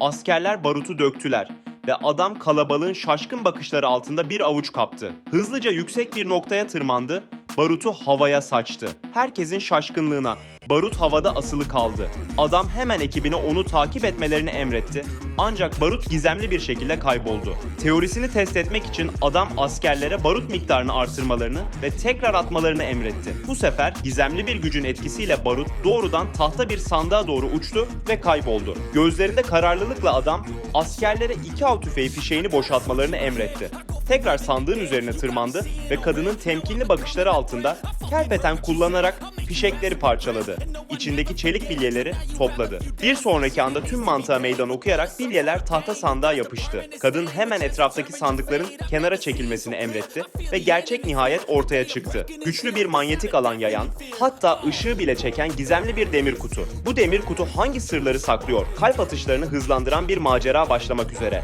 Askerler barutu döktüler ve adam kalabalığın şaşkın bakışları altında bir avuç kaptı. Hızlıca yüksek bir noktaya tırmandı, barutu havaya saçtı. Herkesin şaşkınlığına barut havada asılı kaldı. Adam hemen ekibine onu takip etmelerini emretti. Ancak barut gizemli bir şekilde kayboldu. Teorisini test etmek için adam askerlere barut miktarını artırmalarını ve tekrar atmalarını emretti. Bu sefer gizemli bir gücün etkisiyle barut doğrudan tahta bir sandığa doğru uçtu ve kayboldu. Gözlerinde kararlılıkla adam askerlere iki av tüfeği fişeğini boşaltmalarını emretti. Tekrar sandığın üzerine tırmandı ve kadının temkinli bakışları altında kerpeten kullanarak fişekleri parçaladı. İçindeki çelik bilyeleri topladı. Bir sonraki anda tüm mantığa meydan okuyarak bilyeler tahta sandığa yapıştı. Kadın hemen etraftaki sandıkların kenara çekilmesini emretti ve gerçek nihayet ortaya çıktı. Güçlü bir manyetik alan yayan, hatta ışığı bile çeken gizemli bir demir kutu. Bu demir kutu hangi sırları saklıyor? Kalp atışlarını hızlandıran bir macera başlamak üzere.